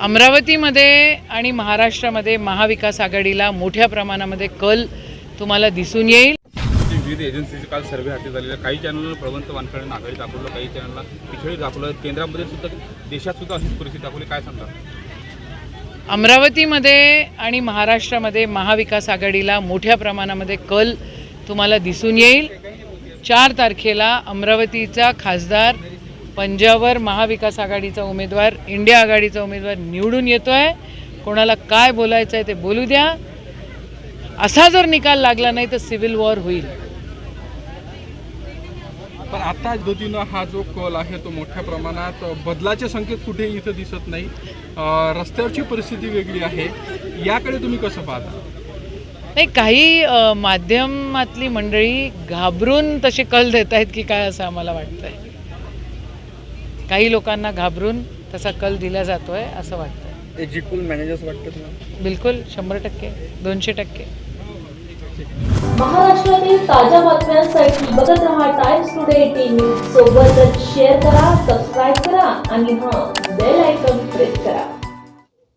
अमरावतीमध्ये आणि महाराष्ट्रामध्ये महाविकास आघाडीला मोठ्या प्रमाणामध्ये कल तुम्हाला दिसून येईल. विविध एजन्सीचे काल सर्व्हे हाती झालेले काही चॅनलला प्रवंत वानखड्यांना आघाडी दाखवलं काही चॅनलला पिछळी दाखवलं. केंद्रामध्ये सुद्धा देशात सुद्धा अशीच परिस्थिती दाखवली. काय सांगता? अमरावतीमध्ये आणि महाराष्ट्रामध्ये महाविकास आघाडीला मोठ्या प्रमाणामध्ये कल तुम्हाला दिसून येईल. चार तारखेला अमरावतीचा खासदार पंजावर महाविकास आघाडीचा उमेदवार इंडिया आघाडीचा उमेदवार निवडून येतो आहे कोणाला काय बोलायचं आहे ते बोलू द्या. असा जर निकाल लागला नाही तर सिव्हिल वॉर होईल. पण आता दुतीनं हा जो कल आहे तो मोठ्या प्रमाणात बदलाचे संकेत कुठे इथं दिसत नाही. रस्त्यावरची परिस्थिती वेगळी आहे. याकडे तुम्ही कसं पाहता? नाही काही माध्यमातली मंडळी घाबरून तसे कल देत आहेत की काय असं आम्हाला वाटतंय. काही लोकांना घाबरून तसा कल दिला जातोय असं वाटतंय. एक्झिक्युल मॅनेजर्स वाटतं तुम्हाला? बिलकुल शंभर टक्के दोनशे टक्के. महाराष्ट्रातील ताज्या बातम्यांसाठी बघत रहा टाइम्स टुडे टीव्ही सोबतच शेअर करा सबस्क्राईब करा आणि हां बेल आयकॉन प्रेस करा.